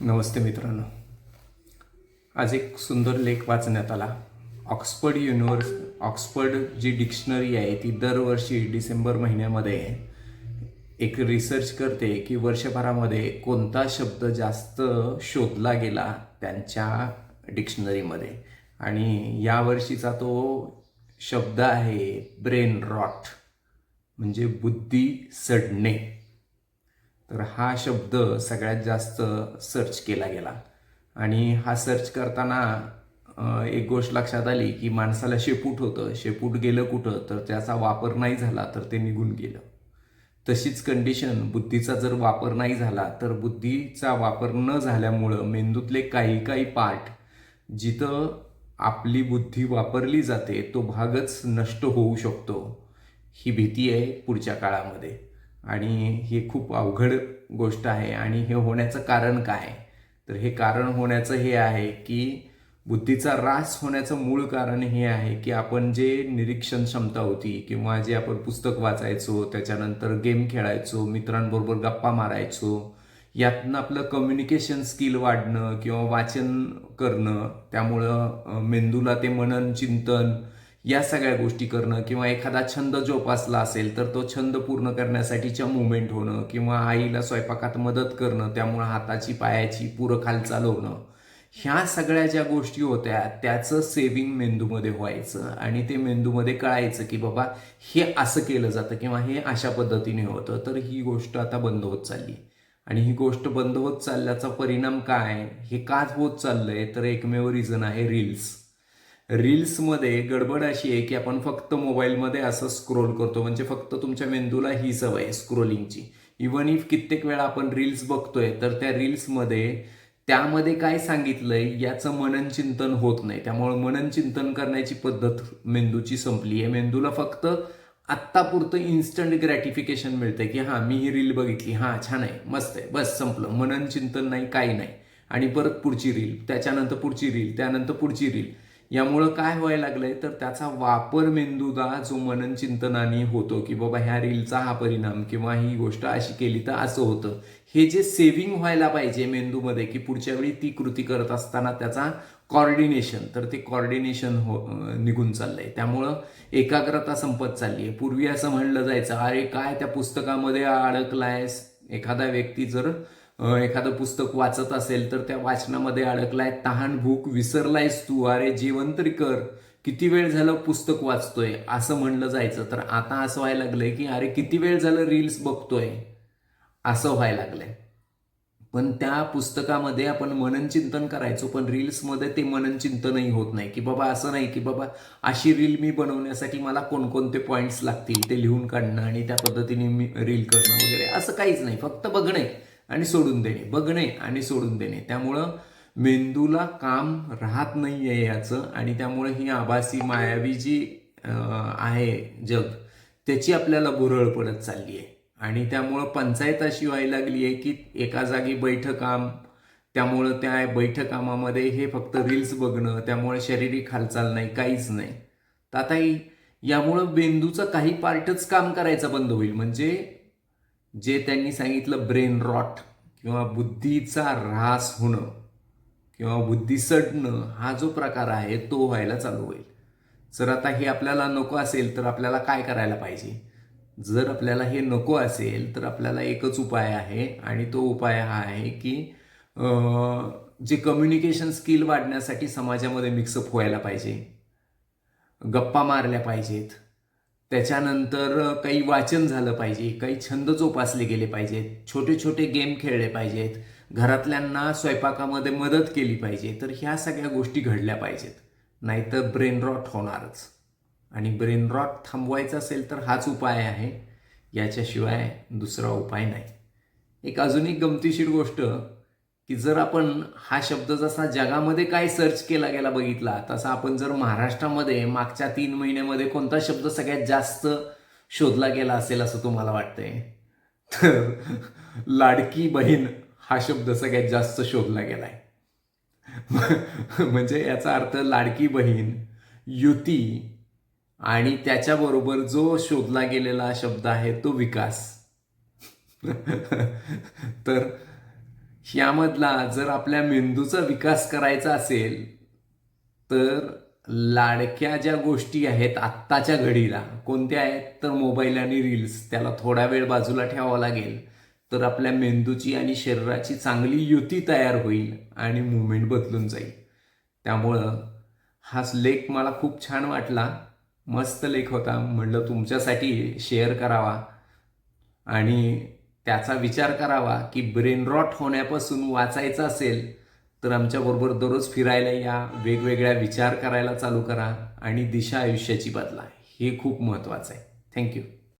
नमस्ते मित्रांनो. आज एक सुंदर लेख वाचण्यात आला. ऑक्सफर्ड युनिव्हर्स ऑक्सफर्ड जी डिक्शनरी आहे ती दरवर्षी डिसेंबर महिन्यामध्ये एक रिसर्च करते की वर्षभरामध्ये कोणता शब्द जास्त शोधला गेला त्यांच्या डिक्शनरीमध्ये. आणि यावर्षीचा तो शब्द आहे ब्रेन रॉट. म्हणजे बुद्धी सडणे. तर हा शब्द सगळ्यात जास्त सर्च केला गेला. आणि हा सर्च करताना एक गोष्ट लक्षात आली की माणसाला शेपूट होतं. शेपूट गेलं कुठं? तर त्याचा वापर नाही झाला तर ते निघून गेलं. तशीच कंडिशन बुद्धीचा जर वापर नाही झाला तर बुद्धीचा वापर न झाल्यामुळं मेंदूतले काही काही पार्ट जिथं आपली बुद्धी वापरली जाते तो भागच नष्ट होऊ शकतो. ही भीती आहे पुढच्या काळामध्ये. आणि ही खूप अवघड गोष्ट आहे. आणि हे होण्याचं कारण काय? तर हे कारण होण्याचं हे आहे की बुद्धीचा ऱ्हास होण्याचं मूळ कारण हे आहे की आपण जे निरीक्षण क्षमता होती किंवा जे आपण पुस्तक वाचायचो त्याच्यानंतर गेम खेळायचो मित्रांबरोबर गप्पा मारायचो यातनं आपलं कम्युनिकेशन स्किल वाढणं किंवा वाचन करणं त्यामुळं मेंदूला ते मनन चिंतन या सगळ्या गोष्टी करणं किंवा एखादा छंद जोपासला असेल तर तो छंद पूर्ण करण्यासाठीच्या मुवमेंट होणं किंवा आईला स्वयंपाकात मदत करणं त्यामुळं हाताची पायाची पुरं खालचाल होणं. ह्या सगळ्या ज्या गोष्टी होत्या त्याचं सेविंग मेंदूमध्ये व्हायचं आणि ते मेंदूमध्ये कळायचं की बाबा हे असं केलं जातं किंवा हे अशा पद्धतीने होतं तर ही गोष्ट आता बंद होत चालली. आणि ही गोष्ट बंद होत चालल्याचा परिणाम काय? हे का होत चाललंय? तर एकमेव रिझन आहे रील्स रील्समध्ये गडबड अशी आहे की आपण फक्त मोबाईलमध्ये असं स्क्रोल करतो. म्हणजे फक्त तुमच्या मेंदूला ही सवय आहे स्क्रोलिंगची इवन इफ कित्येक वेळा आपण रील्स बघतोय तर त्या रील्समध्ये त्यामध्ये काय सांगितलंय याचं मनन चिंतन होत नाही. त्यामुळे मनन चिंतन करण्याची पद्धत मेंदूची संपली आहे. मेंदूला फक्त आत्तापुरतं इन्स्टंट ग्रॅटिफिकेशन मिळतंय की हां मी ही रील बघितली. हां छान आहे. मस्त आहे. बस संपलं. मनन चिंतन नाही काही नाही. आणि परत पुढची रील त्याच्यानंतर पुढची रील त्यानंतर पुढची रील यामुळं काय व्हायला लागलंय? तर त्याचा वापर मेंदूदा जो मनन चिंतनाने होतो की बाबा ह्या रीलचा हा परिणाम किंवा ही गोष्ट अशी केली तर असं होतं. हे जे सेव्हिंग व्हायला पाहिजे मेंदूमध्ये की पुढच्या वेळी ती कृती करत असताना त्याचा कॉर्डिनेशन तर ते कॉर्डिनेशन हो निघून चाललंय. त्यामुळं एकाग्रता संपत चालली आहे पूर्वी असं म्हणलं जायचं अरे काय त्या पुस्तकामध्ये अडकलायस? एखादा व्यक्ती जर एखादं पुस्तक वाचत असेल तर त्या वाचनामध्ये अडकलाय तहान भूक विसरलायस तू अरे जेवण तरी कर. किती वेळ झालं पुस्तक वाचतोय? असं म्हणलं जायचं. तर आता असं व्हायला लागलंय की अरे किती वेळ झालं रील्स बघतोय? असं व्हायला लागलंय. पण त्या पुस्तकामध्ये आपण मनन चिंतन करायचो पण रील्समध्ये ते मनन चिंतनही होत नाही. की बाबा असं नाही की बाबा अशी रील मी बनवण्यासाठी मला कोणकोणते पॉईंट्स लागतील ते लिहून काढणं आणि त्या पद्धतीने मी रील करणं वगैरे. असं काहीच नाही. फक्त बघणे आणि सोडून देणे बघणे आणि सोडून देणे. त्यामुळं मेंदूला काम राहत नाही आहे याचं आणि त्यामुळे ही आभासी मायावी जी आहे जग त्याची आपल्याला भुरळ पडत चालली आहे आणि त्यामुळं पंचायत अशी व्हायला लागली आहे की एका जागी बैठकाम त्यामुळं त्या बैठकामामध्ये हे फक्त रील्स बघणं त्यामुळे शारीरिक हालचाल नाही काहीच नाही. तर आता यामुळं मेंदूचं काही पार्टच काम करायचं बंद होईल. म्हणजे जे त्यांनी सांगितलं ब्रेन रॉट किंवा बुद्धीचा ऱ्हास होणं किंवा बुद्धी सडणं हा जो प्रकार आहे तो व्हायला चालू होईल. जर आता हे आपल्याला नको असेल तर आपल्याला काय करायला पाहिजे? जर आपल्याला हे नको असेल तर आपल्याला एकच उपाय आहे आणि तो उपाय हा आहे की जे कम्युनिकेशन स्किल वाढण्यासाठी समाजामध्ये मिक्सअप व्हायला पाहिजे. गप्पा मारल्या पाहिजेत. त्याच्यानंतर काही वाचन झालं पाहिजे काही छंद जोपासले गेले पाहिजेत छोटे छोटे गेम खेळले पाहिजेत घरातल्यांना स्वयंपाकामध्ये मदत केली पाहिजे तर ह्या सगळ्या गोष्टी घडल्या पाहिजेत. नाहीतर ब्रेन रॉट होणारच. आणि ब्रेन रॉट थांबवायचा असेल तर हाच उपाय आहे. याच्याशिवाय दुसरा उपाय नाही. एक अजून एक गमतीशीर गोष्ट की जर आपण हा शब्द जसा जगामध्ये काय सर्च केला गेला बघितला तसा आपण जर महाराष्ट्रामध्ये मागच्या तीन महिन्यामध्ये कोणता शब्द सगळ्यात जास्त शोधला गेला असेल असं तुम्हाला वाटतंय? तर लाडकी बहीण हा शब्द सगळ्यात जास्त शोधला गेलाय. म्हणजे याचा अर्थ लाडकी बहीण युती आणि त्याच्याबरोबर जो शोधला गेलेला शब्द आहे तो विकास. तर यामधला जर आपल्या मेंदूचा विकास करायचा असेल तर लाडक्या ज्या गोष्टी आहेत आत्ताच्या घडीला कोणत्या आहेत? तर मोबाईल आणि रील्स त्याला थोडा वेळ बाजूला ठेवावा लागेल. तर आपल्या मेंदूची आणि शरीराची चांगली युती तयार होईल आणि मुवमेंट बदलून जाईल. त्यामुळं हा लेख मला खूप छान वाटला. मस्त लेख होता. म्हणलं तुमच्यासाठी शेअर करावा. आणि त्याचा विचार करावा की ब्रेन रॉट होण्यापासून वाचायचं असेल तर आमच्याबरोबर दररोज फिरायला या वेगवेगळ्या विचार करायला चालू करा आणि दिशा आयुष्याची बदला. हे खूप महत्त्वाचं आहे. थँक्यू